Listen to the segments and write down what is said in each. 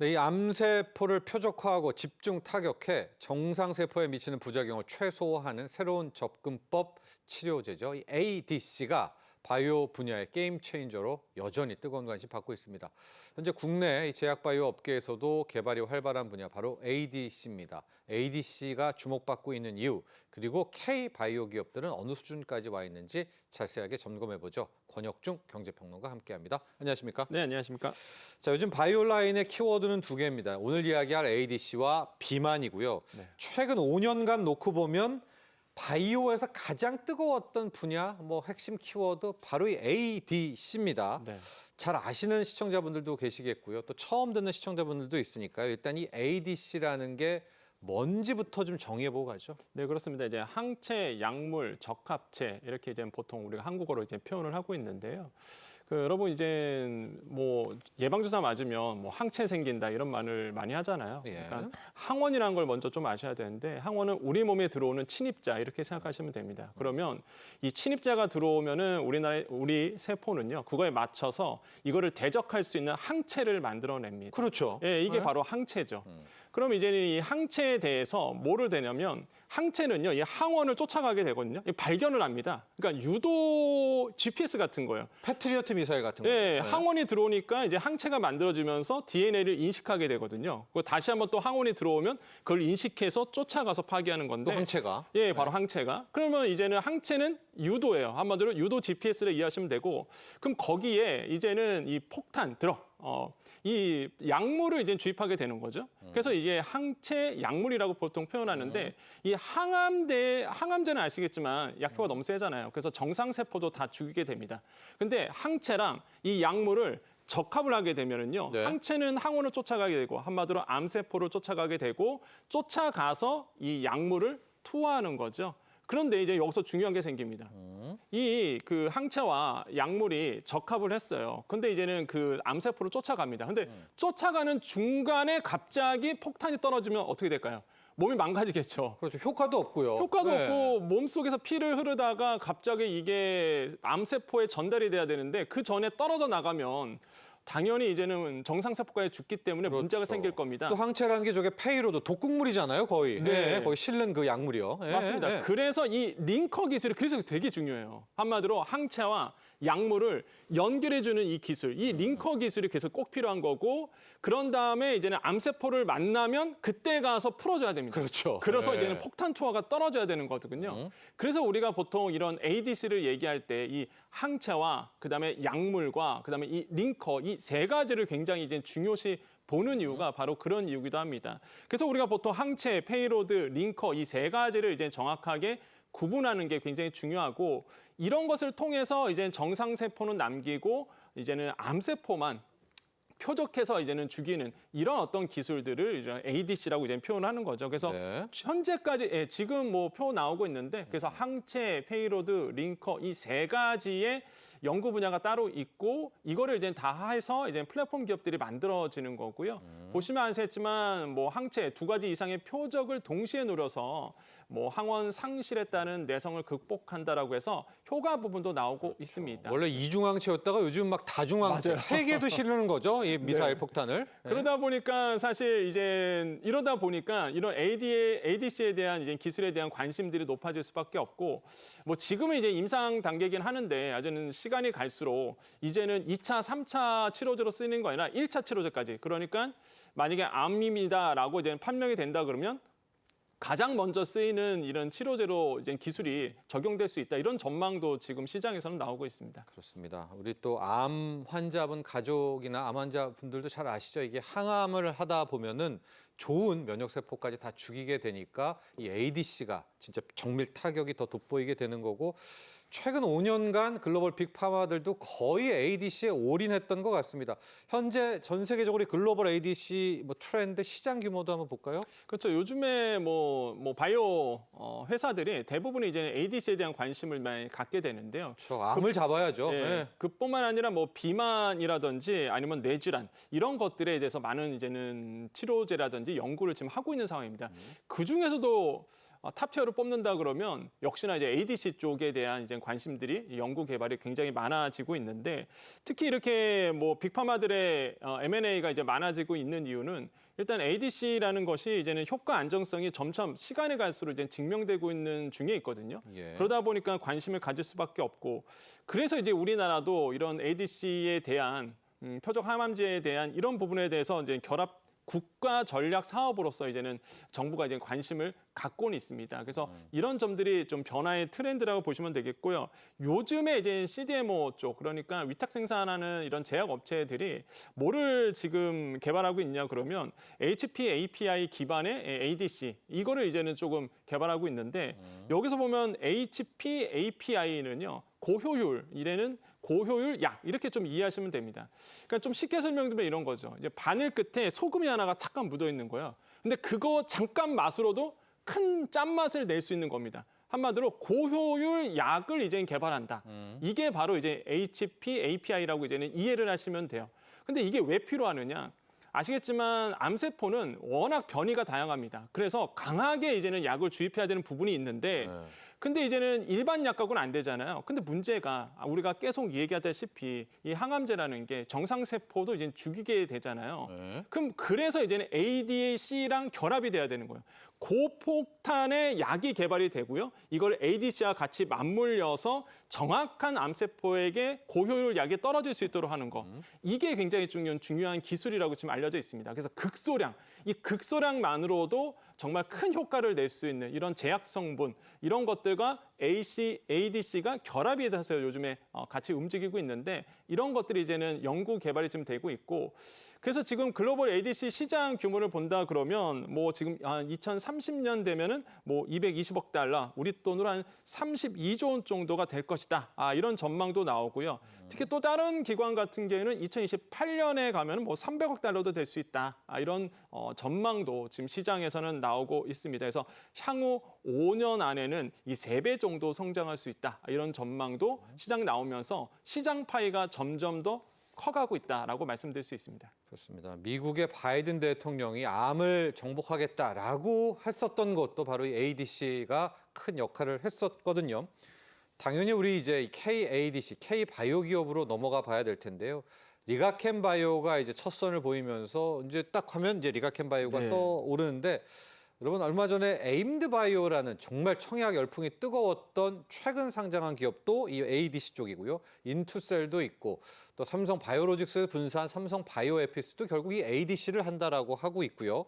네, 이 암세포를 표적화하고 집중 타격해 정상세포에 미치는 부작용을 최소화하는 새로운 접근법 치료제죠. 이 ADC가 바이오 분야의 게임 체인저로 여전히 뜨거운 관심 받고 있습니다. 현재 국내 이 제약 바이오 업계에서도 개발이 활발한 분야 바로 ADC입니다. ADC가 주목받고 있는 이유 그리고 K 바이오 기업들은 어느 수준까지 와 있는지 자세하게 점검해 보죠. 권혁중 경제평론가 함께합니다. 안녕하십니까? 네, 안녕하십니까? 자, 요즘 바이오 라인의 키워드는 두 개입니다. 오늘 이야기할 ADC와 비만이고요. 네. 최근 5년간 놓고 보면 바이오에서 가장 뜨거웠던 분야, 뭐 핵심 키워드 바로 이 ADC입니다. 네. 잘 아시는 시청자분들도 계시겠고요. 또 처음 듣는 시청자분들도 있으니까요. 일단 이 ADC라는 게 뭔지부터 좀 정의해보고 가죠. 네, 그렇습니다. 이제 항체, 약물, 적합체 이렇게 이제 보통 우리가 한국어로 이제 표현을 하고 있는데요. 그 여러분 이제 뭐 예방 주사 맞으면 뭐 항체 생긴다 이런 말을 많이 하잖아요. 예. 그러니까 항원이라는 걸 먼저 좀 아셔야 되는데 항원은 우리 몸에 들어오는 침입자 이렇게 생각하시면 됩니다. 그러면 이 침입자가 들어오면은 우리나라 우리 세포는요 그거에 맞춰서 이거를 대적할 수 있는 항체를 만들어냅니다. 그렇죠. 예, 이게 네. 바로 항체죠. 그럼 이제는 이 항체에 대해서 뭐를 되냐면 항체는요, 이 항원을 쫓아가게 되거든요. 이 발견을 합니다. 그러니까 유도 GPS 같은 거예요. 패트리어트 미사일 같은 거. 예, 항원이 들어오니까 이제 항체가 만들어지면서 DNA를 인식하게 되거든요. 그리고 다시 한번 또 항원이 들어오면 그걸 인식해서 쫓아가서 파괴하는 또 건데. 항체가. 예, 바로 항체가. 그러면 이제는 항체는 유도예요. 한마디로 유도 GPS를 이해하시면 되고, 그럼 거기에 이제는 이 폭탄 들어. 어, 이 약물을 이제 주입하게 되는 거죠. 그래서 이게 항체 약물이라고 보통 표현하는데 이 항암제 항암제는 아시겠지만 약효가 너무 세잖아요. 그래서 정상 세포도 다 죽이게 됩니다. 근데 항체랑 이 약물을 적합을 하게 되면은요. 네. 항체는 항원을 쫓아가게 되고 한마디로 암세포를 쫓아가게 되고 쫓아가서 이 약물을 투하하는 거죠. 그런데 이제 여기서 중요한 게 생깁니다. 이그 항체와 약물이 적합을 했어요. 근데 이제는 그 암세포를 쫓아갑니다. 근데 쫓아가는 중간에 갑자기 폭탄이 떨어지면 어떻게 될까요? 몸이 망가지겠죠. 그렇죠. 효과도 없고요. 효과도 네. 없고 몸 속에서 피를 흐르다가 갑자기 이게 암세포에 전달이 돼야 되는데 그 전에 떨어져 나가면 당연히 이제는 정상세포까지 죽기 때문에 문제가 그렇죠. 생길 겁니다. 또 항체라는 게 저게 페이로드 독극물이잖아요, 거의. 네. 예, 거의 실는 그 약물이요. 예, 맞습니다. 예. 그래서 이 링커 기술이 그래서 되게 중요해요. 한마디로 항체와 약물을 연결해주는 이 기술, 이 링커 기술이 계속 꼭 필요한 거고 그런 다음에 이제는 암세포를 만나면 그때 가서 풀어줘야 됩니다. 그렇죠. 그래서 네. 이제는 폭탄 투하가 떨어져야 되는 거거든요. 그래서 우리가 보통 이런 ADC를 얘기할 때 이 항체와 그다음에 약물과 그다음에 이 링커 이 세 가지를 굉장히 이제 중요시 보는 이유가 바로 그런 이유기도 합니다. 그래서 우리가 보통 항체, 페이로드, 링커 이 세 가지를 이제 정확하게 구분하는 게 굉장히 중요하고 이런 것을 통해서 이제 정상 세포는 남기고 이제는 암 세포만 표적해서 이제는 죽이는 이런 어떤 기술들을 이제 ADC라고 이제 표현하는 거죠. 그래서 네. 현재까지 예, 지금 뭐 표 나오고 있는데 그래서 항체, 페이로드, 링커 이 세 가지의 연구 분야가 따로 있고 이거를 이제 다 해서 이제 플랫폼 기업들이 만들어지는 거고요. 보시면 아시겠지만 뭐 항체 두 가지 이상의 표적을 동시에 노려서 뭐 항원 상실에 따른 내성을 극복한다라고 해서 효과 부분도 나오고 있습니다. 원래 이중항체였다가 요즘 막 다중항체. 네. 세 개도 실르는 거죠, 이 미사일 폭탄을. 그러다 보니까 사실 이제 이러다 보니까 이런 AD, ADC에 대한 이제 기술에 대한 관심들이 높아질 수밖에 없고 뭐 지금은 이제 임상 단계긴 하는데 아직은 시간이 갈수록 이제는 2차, 3차 치료제로 쓰이는 거 아니라 1차 치료제까지 그러니까 만약에 암입니다라고 이제 판명이 된다 그러면 가장 먼저 쓰이는 이런 치료제로 이제 기술이 적용될 수 있다 이런 전망도 지금 시장에서는 나오고 있습니다. 그렇습니다. 우리 또 암 환자분 가족이나 암 환자분들도 잘 아시죠? 이게 항암을 하다 보면은 좋은 면역 세포까지 다 죽이게 되니까 이 ADC가 진짜 정밀 타격이 더 돋보이게 되는 거고 최근 5년간 글로벌 빅파마들도 거의 ADC에 올인했던 것 같습니다. 현재 전 세계적으로 이 글로벌 ADC 뭐 트렌드 시장 규모도 한번 볼까요? 그렇죠. 요즘에 뭐, 뭐 바이오 어, 회사들이 대부분 이제 ADC에 대한 관심을 많이 갖게 되는데요. 저 암을 잡아야죠. 예, 예. 그뿐만 아니라 뭐 비만이라든지 아니면 뇌질환 이런 것들에 대해서 많은 이제는 치료제라든지 연구를 지금 하고 있는 상황입니다. 그 중에서도 어, 탑티어를 뽑는다 그러면 역시나 이제 ADC 쪽에 대한 이제 관심들이 이 연구 개발이 굉장히 많아지고 있는데 특히 이렇게 뭐 빅파마들의 어, M&A가 이제 많아지고 있는 이유는 일단 ADC라는 것이 이제는 효과 안정성이 점점 시간이 갈수록 이제 증명되고 있는 중에 있거든요. 예. 그러다 보니까 관심을 가질 수밖에 없고 그래서 이제 우리나라도 이런 ADC에 대한 음, 표적 항암제에 대한 이런 부분에 대해서 이제 결합 국가 전략 사업으로서 이제는 정부가 이제 관심을 갖고는 있습니다. 그래서 이런 점들이 좀 변화의 트렌드라고 보시면 되겠고요. 요즘에 이제 CDMO 쪽 그러니까 위탁 생산하는 이런 제약 업체들이 뭐를 지금 개발하고 있냐 그러면 HPAPI 기반의 ADC 이거를 이제는 조금 개발하고 있는데 여기서 보면 HPAPI는요 고효율 이래는 고효율 약 이렇게 좀 이해하시면 됩니다. 그러니까 좀 쉽게 설명드리면 이런 거죠. 이제 바늘 끝에 소금이 하나가 잠깐 묻어 있는 거예요. 근데 그거 잠깐 맛으로도 큰 짠맛을 낼 수 있는 겁니다. 한마디로 고효율 약을 이제 개발한다. 이게 바로 이제 HPAPI라고 이제는 이해를 하시면 돼요. 근데 이게 왜 필요하느냐? 아시겠지만 암세포는 워낙 변이가 다양합니다. 그래서 강하게 이제는 약을 주입해야 되는 부분이 있는데 네. 근데 이제는 일반 약하고는 안 되잖아요. 근데 문제가 우리가 계속 얘기하다시피 이 항암제라는 게 정상 세포도 이제 죽이게 되잖아요. 네. 그럼 그래서 이제는 ADC랑 결합이 돼야 되는 거예요. 고폭탄의 약이 개발이 되고요. 이걸 ADC와 같이 맞물려서 정확한 암세포에게 고효율 약이 떨어질 수 있도록 하는 거. 이게 굉장히 중요한 중요한 기술이라고 지금 알려져 있습니다. 그래서 극소량, 이 극소량만으로도 정말 큰 효과를 낼 수 있는 이런 제약 성분 이런 것들과 AC, ADC가 결합이 돼서 요즘에 어, 같이 움직이고 있는데 이런 것들이 이제는 연구 개발이 지금 되고 있고 그래서 지금 글로벌 ADC 시장 규모를 본다 그러면 뭐 지금 한 2030년 되면은 뭐 220억 달러 우리 돈으로 한 32조 원 정도가 될 것이다. 아 이런 전망도 나오고요. 특히 또 다른 기관 같은 경우에는 2028년에 가면 뭐 300억 달러도 될 수 있다. 아 이런 어, 전망도 지금 시장에서는 나오고 있습니다. 그래서 향후 5년 안에는 이세배 정도 성장할 수 있다. 아, 이런 전망도 시장 나오면서 시장 파이가 점점 더 커가고 있다라고 말씀드릴 수 있습니다. 그렇습니다. 미국의 바이든 대통령이 암을 정복하겠다라고 했었던 것도 바로 이 ADC가 큰 역할을 했었거든요. 당연히 우리 이제 이 KADC, K 바이오 기업으로 넘어가 봐야 될 텐데요. 리가켄 바이오가 이제 첫 선을 보이면서 이제 딱 하면 이제 리가켄 바이오가 네. 떠오르는데 여러분 얼마 전에 에임드 바이오라는 정말 청약 열풍이 뜨거웠던 최근 상장한 기업도 이 ADC 쪽이고요. 인투셀도 있고 또 삼성 바이오로직스 분산 삼성 바이오에피스도 결국 이 ADC를 한다라고 하고 있고요.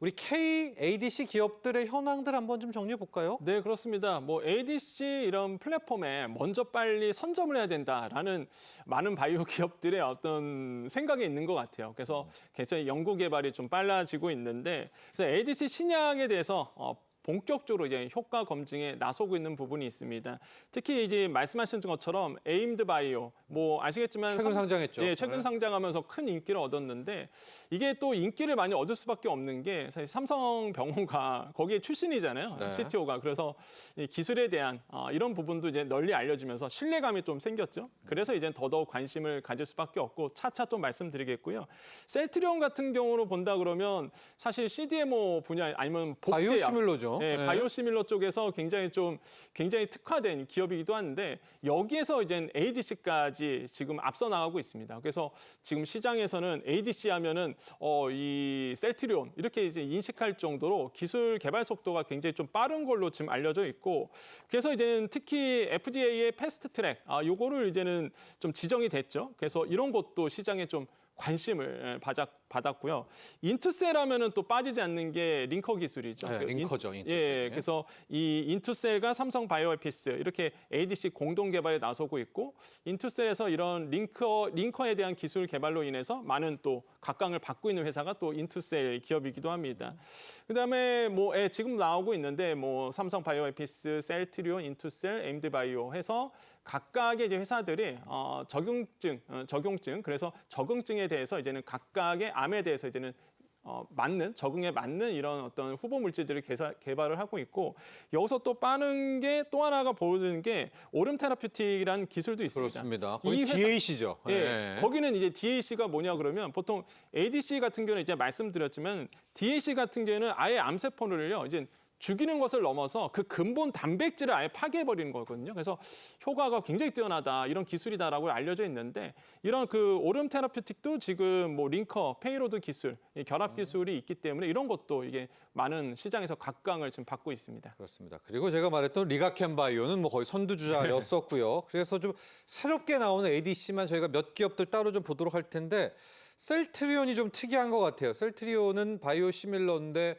우리 K ADC 기업들의 현황들 한번 좀 정리해 볼까요? 네, 그렇습니다. 뭐 ADC 이런 플랫폼에 먼저 빨리 선점을 해야 된다라는 많은 바이오 기업들의 어떤 생각이 있는 것 같아요. 그래서 계속 연구 개발이 좀 빨라지고 있는데 그래서 ADC 신약 에 대해서 어, 본격적으로 이제 효과 검증에 나서고 있는 부분이 있습니다. 특히 이제 말씀하신 것처럼 에임드 바이오 뭐 아시겠지만 최근 삼- 상장했죠. 예, 최근 네. 상장하면서 큰 인기를 얻었는데 이게 또 인기를 많이 얻을 수밖에 없는 게 사실 삼성병원과 거기에 출신이잖아요. 네. CTO가 그래서 이 기술에 대한 어, 이런 부분도 이제 널리 알려지면서 신뢰감이 좀 생겼죠. 그래서 이제 더더욱 관심을 가질 수밖에 없고 차차 또 말씀드리겠고요. 셀트리온 같은 경우로 본다 그러면 사실 CDMO 분야 아니면 복제약 바이오 시밀러죠. 네, 네. 바이오시밀러 쪽에서 굉장히 좀 굉장히 특화된 기업이기도 한데 여기에서 이제 ADC까지 지금 앞서 나가고 있습니다. 그래서 지금 시장에서는 ADC 하면은 어, 이 셀트리온 이렇게 이제 인식할 정도로 기술 개발 속도가 굉장히 좀 빠른 걸로 지금 알려져 있고 그래서 이제는 특히 FDA의 패스트 트랙 아 요거를 이제는 좀 지정이 됐죠. 그래서 이런 것도 시장에 좀 관심을 받았, 받았 고요. 인투셀 하면은 또 빠지지 않는 게 링커 기술이죠. 네, 그 인- 링커죠, 인투셀. 예, 그래서 이 인투셀과 삼성 바이오에피스 이렇게 ADC 공동 개발에 나서고 있고 인투셀에서 이런 링커 링커에 대한 기술 개발로 인해서 많은 또 각광을 받고 있는 회사가 또 인투셀 기업이기도 합니다. 그다음에 뭐 예, 지금 나오고 있는데 뭐 삼성 바이오에피스, 셀트리온, 인투셀, 에임드 바이오 해서 각각의 이제 회사들이 어, 적용증, 어, 적용증 그래서 적응증에 대해서 이제는 각각의 암에 대해서 이제는 어, 맞는 적응에 맞는 이런 어떤 후보 물질들을 개사, 개발을 하고 있고 여기서 또 빠른 게 또 하나가 보이는 게 오름 테라퓨틱이라는 기술도 있습니다. 그렇습니다. 이 거기 회사- DAC죠. 예, 거기는 이제 DAC가 뭐냐 그러면 보통 ADC 같은 경우는 이제 말씀드렸지만 DAC 같은 경우는 아예 암세포를요 이제 죽이는 것을 넘어서 그 근본 단백질을 아예 파괴해 버리는 거거든요. 그래서 효과가 굉장히 뛰어나다 이런 기술이다라고 알려져 있는데 이런 그 오름 테라퓨틱도 지금 뭐 링커, 페이로드 기술, 이 결합 기술이 있기 때문에 이런 것도 이게 많은 시장에서 각광을 지금 받고 있습니다. 그렇습니다. 그리고 제가 말했던 리가켄 바이오는 뭐 거의 선두주자였었고요. 그래서 좀 새롭게 나오는 ADC만 저희가 몇 기업들 따로 좀 보도록 할 텐데 셀트리온이 좀 특이한 것 같아요. 셀트리온은 바이오 시밀러인데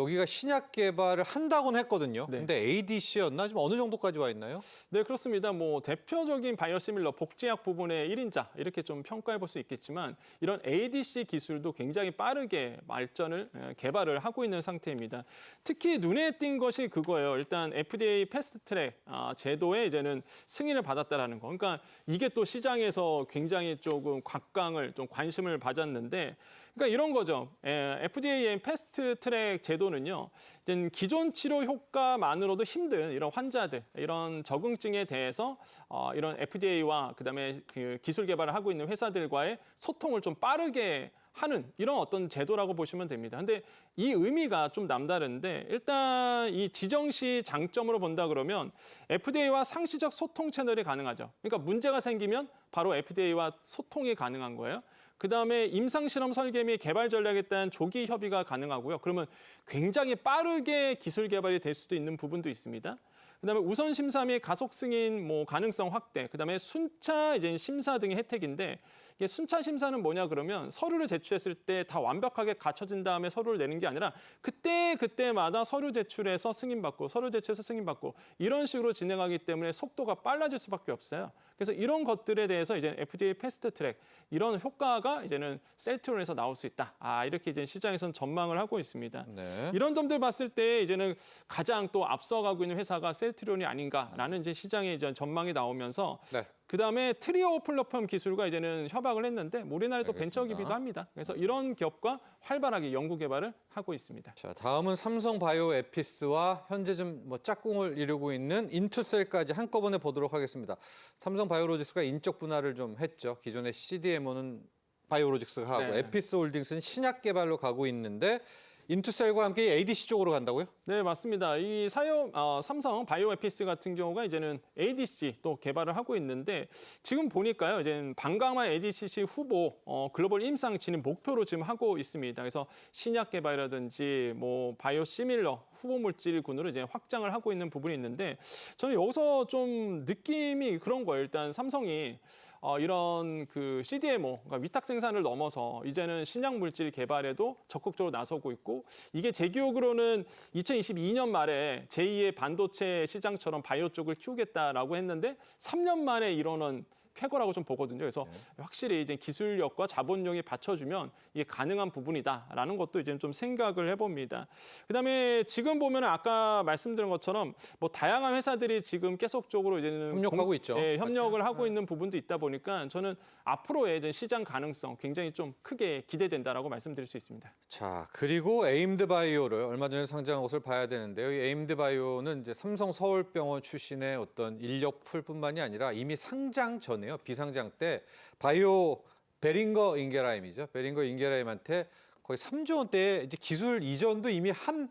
여기가 신약 개발을 한다고는 했거든요. 네. 근데 ADC였나? 지금 어느 정도까지 와 있나요? 네, 그렇습니다. 뭐 대표적인 바이오시밀러 복제약 부분의 1인자 이렇게 좀 평가해 볼 수 있겠지만 이런 ADC 기술도 굉장히 빠르게 발전을 에, 개발을 하고 있는 상태입니다. 특히 눈에 띈 것이 그거예요. 일단 FDA 패스트트랙 아, 제도에 이제는 승인을 받았다라는 거. 그러니까 이게 또 시장에서 굉장히 조금 각광을 좀 관심을 받았는데 그러니까 이런 거죠. 에, FDA의 패스트 트랙 제도는요. 이제 기존 치료 효과만으로도 힘든 이런 환자들, 이런 적응증에 대해서 어, 이런 FDA와 그다음에 그 기술 개발을 하고 있는 회사들과의 소통을 좀 빠르게 하는 이런 어떤 제도라고 보시면 됩니다. 근데 이 의미가 좀 남다른데 일단 이 지정시 장점으로 본다 그러면 FDA와 상시적 소통 채널이 가능하죠. 그러니까 문제가 생기면 바로 FDA와 소통이 가능한 거예요. 그다음에 임상 실험 설계 및 개발 전략에 따른 조기 협의가 가능하고요. 그러면 굉장히 빠르게 기술 개발이 될 수도 있는 부분도 있습니다. 그다음에 우선 심사 및 가속 승인 뭐 가능성 확대, 그다음에 순차 이제 심사 등의 혜택인데 이게 순차 심사는 뭐냐 그러면 서류를 제출했을 때 다 완벽하게 갖춰진 다음에 서류를 내는 게 아니라 그때 그때마다 서류 제출해서 승인받고 서류 제출해서 승인받고 이런 식으로 진행하기 때문에 속도가 빨라질 수밖에 없어요. 그래서 이런 것들에 대해서 이제 FDA 패스트 트랙 이런 효과가 이제는 셀트론에서 나올 수 있다. 아 이렇게 이제 시장에서는 전망을 하고 있습니다. 네. 이런 점들 봤을 때 이제는 가장 또 앞서가고 있는 회사가 셀트리온이 아닌가라는 이제 시장의 이제 전망이 나오면서 네. 그 다음에 트리오 플랫폼 기술과 이제는 협약을 했는데 뭐 우리나라에 또 알겠습니다. 벤처 기비도 합니다. 그래서 이런 기업과 활발하게 연구 개발을 하고 있습니다. 자, 다음은 삼성 바이오 에피스와 현재 좀 뭐 짝꿍을 이루고 있는 인투셀까지 한꺼번에 보도록 하겠습니다. 삼성 바이오로직스가 인적 분할을 좀 했죠. 기존의 CDMO는 바이오로직스가 하고 네. 에피스 홀딩스는 신약 개발로 가고 있는데 인투셀과 함께 ADC 쪽으로 간다고요? 네, 맞습니다. 이 사용 어, 삼성 바이오에피스 같은 경우가 이제는 ADC 또 개발을 하고 있는데 지금 보니까요, 이제는 방강화 ADCC 후보 어, 글로벌 임상 진입 목표로 지금 하고 있습니다. 그래서 신약 개발이라든지 뭐 바이오 시밀러 후보 물질군으로 이제 확장을 하고 있는 부분이 있는데 저는 여기서 좀 느낌이 그런 거예요. 일단 삼성이 어, 이런 그 CDMO, 그러니까 위탁 생산을 넘어서 이제는 신약 물질 개발에도 적극적으로 나서고 있고 이게 제 기억으로는 2022년 말에 제2의 반도체 시장처럼 바이오 쪽을 키우겠다라고 했는데 3년 만에 이뤄낸 쾌거라고 좀 보거든요. 그래서 확실히 이제 기술력과 자본력이 받쳐주면 이게 가능한 부분이다라는 것도 이제 좀 생각을 해봅니다. 그다음에 지금 보면 아까 말씀드린 것처럼 뭐 다양한 회사들이 지금 계속적으로 이제는 협력하고 공- 있죠. 예, 협력을 하고 있는 부분도 있다 보니까 저는 앞으로의 이제 시장 가능성 굉장히 좀 크게 기대된다라고 말씀드릴 수 있습니다. 자, 그리고 에임드 바이오를 얼마 전에 상장한 것을 봐야 되는데요. 이 에임드 바이오는 이제 삼성 서울병원 출신의 어떤 인력 풀뿐만이 아니라 이미 상장 전 에요. 비상장 때 바이오 베링거 인게라임이죠. 베링거 인게라임한테 거의 3조 원대의 이제 기술 이전도 이미 한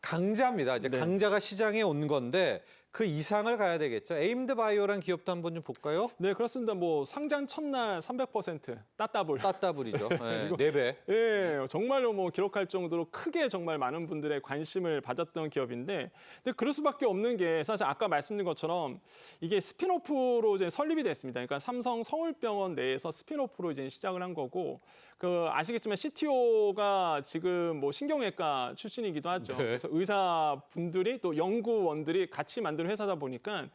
강자입니다. 이제 네. 강자가 시장에 온 건데 그 이상을 가야 되겠죠. 에임드 바이오란 기업도 한번 좀 볼까요? 네, 그렇습니다. 뭐 상장 첫날 300% 따따블. 따따블이죠. 네, 네 배. 예, 정말로 뭐 기록할 정도로 크게 정말 많은 분들의 관심을 받았던 기업인데, 근데 그럴 수밖에 없는 게 사실 아까 말씀드린 것처럼 이게 스피노프로 이제 설립이 됐습니다. 그러니까 삼성 서울병원 내에서 스피노프로 이제 시작을 한 거고, 그 아시겠지만 CTO가 지금 뭐 신경외과 출신이기도 하죠. 네. 그래서 의사 분들이 또 연구원들이 같이 만든 회사다 보니까.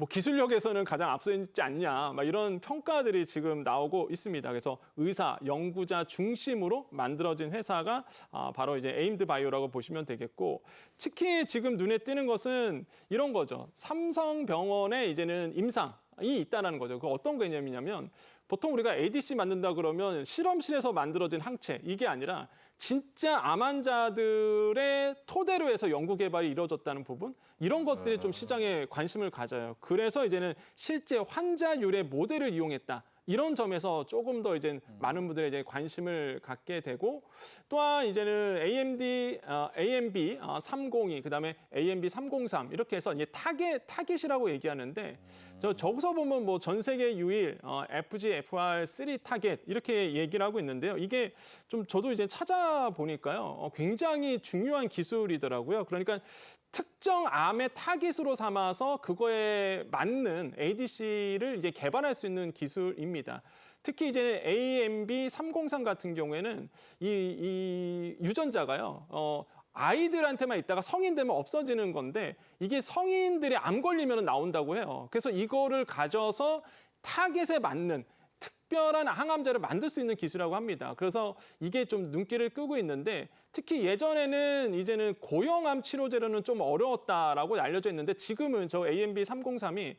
뭐 기술력에서는 가장 앞서 있지 않냐, 막 이런 평가들이 지금 나오고 있습니다. 그래서 의사, 연구자 중심으로 만들어진 회사가 아, 바로 이제 에임드 바이오라고 보시면 되겠고, 특히 지금 눈에 띄는 것은 이런 거죠. 삼성병원에 이제는 임상 이 있다는 거죠. 그 어떤 개념이냐면 보통 우리가 ADC 만든다 그러면 실험실에서 만들어진 항체 이게 아니라 진짜 암 환자들의 토대로 해서 연구 개발이 이루어졌다는 부분 이런 것들이 좀 시장에 관심을 가져요. 그래서 이제는 실제 환자율의 모델을 이용했다. 이런 점에서 조금 더 이제 많은 분들의 이제 관심을 갖게 되고 또한 이제는 AMD, 어, AMB 어, 302 그다음에 AMB 303 이렇게 해서 이제 타겟 타겟이라고 얘기하는데 저 저기서 보면 뭐 전 세계 유일 어, FG FR 3 타겟 이렇게 얘기를 하고 있는데요. 이게 좀 저도 이제 찾아보니까요. 어, 굉장히 중요한 기술이더라고요. 그러니까 특정 암의 타깃으로 삼아서 그거에 맞는 ADC를 이제 개발할 수 있는 기술입니다. 특히 이제 AMB 303 같은 경우에는 이, 이 유전자가요. 어, 아이들한테만 있다가 성인 되면 없어지는 건데 이게 성인들이 암 걸리면 나온다고 해요. 그래서 이거를 가져서 타겟에 맞는 특별한 항암제를 만들 수 있는 기술이라고 합니다. 그래서 이게 좀 눈길을 끄고 있는데 특히 예전에는 이제는 고형암 치료제로는 좀 어려웠다라고 알려져 있는데 지금은 저 AMB 303이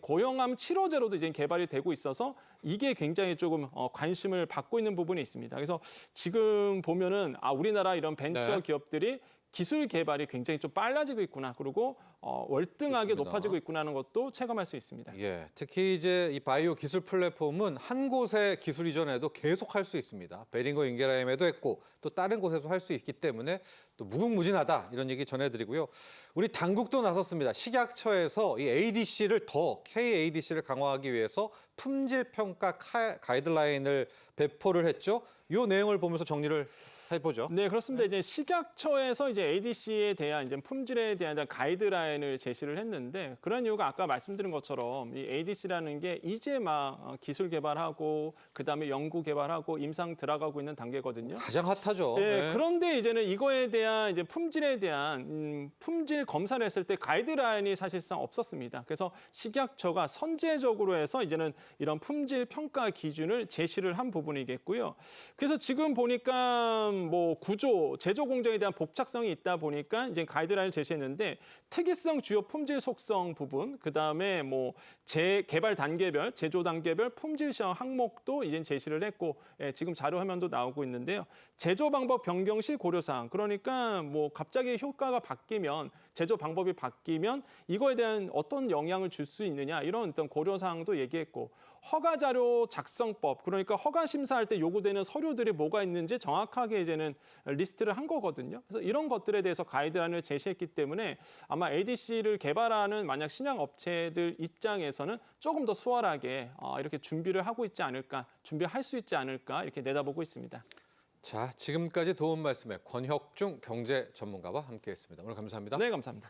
고형암 치료제로도 이제 개발이 되고 있어서 이게 굉장히 조금 어, 관심을 받고 있는 부분이 있습니다. 그래서 지금 보면은 아 우리나라 이런 벤처 네. 기업들이 기술 개발이 굉장히 좀 빨라지고 있구나. 그리고 어, 월등하게 그렇습니다. 높아지고 있구나는 것도 체감할 수 있습니다. 예, 특히 이제 이 바이오 기술 플랫폼은 한 곳의 기술 이전에도 계속 할 수 있습니다. 베링거 인게라임에도 했고 또 다른 곳에서 할 수 있기 때문에 또 무궁무진하다 이런 얘기 전해드리고요. 우리 당국도 나섰습니다. 식약처에서 이 ADC를 더 KADC를 강화하기 위해서 품질 평가 카- 가이드라인을 배포를 했죠. 이 내용을 보면서 정리를 해보죠. 네, 그렇습니다. 이제 식약처에서 이제 ADC에 대한 이제 품질에 대한 가이드라인을 제시를 했는데 그런 이유가 아까 말씀드린 것처럼 이 ADC라는 게 이제 막 어, 기술 개발하고 그다음에 연구 개발하고 임상 들어가고 있는 단계거든요. 가장 핫하죠. 네, 네. 그런데 이제는 이거에 대한 이제 품질에 대한 음, 품질 검사를 했을 때 가이드라인이 사실상 없었습니다. 그래서 식약처가 선제적으로 해서 이제는 이런 품질 평가 기준을 제시를 한 부분이겠고요. 그래서 지금 보니까 뭐 구조, 제조 공정에 대한 복잡성이 있다 보니까 이제 가이드라인을 제시했는데 특이성, 주요 품질 속성 부분, 그 다음에 뭐 재개발 단계별, 제조 단계별 품질 시험 항목도 이제 제시를 했고 예, 지금 자료 화면도 나오고 있는데요. 제조 방법 변경 시 고려 사항. 그러니까 뭐 갑자기 효과가 바뀌면 제조 방법이 바뀌면 이거에 대한 어떤 영향을 줄 수 있느냐 이런 어떤 고려 사항도 얘기했고 허가 자료 작성법 그러니까 허가 심사할 때 요구되는 서류들이 뭐가 있는지 정확하게 이제는 리스트를 한 거거든요. 그래서 이런 것들에 대해서 가이드라인을 제시했기 때문에 아마 ADC를 개발하는 만약 신약 업체들 입장에서는 조금 더 수월하게 어, 이렇게 준비를 하고 있지 않을까, 준비할 수 있지 않을까 이렇게 내다보고 있습니다. 자, 지금까지 도움 말씀에 권혁중 경제 전문가와 함께했습니다. 오늘 감사합니다. 네, 감사합니다.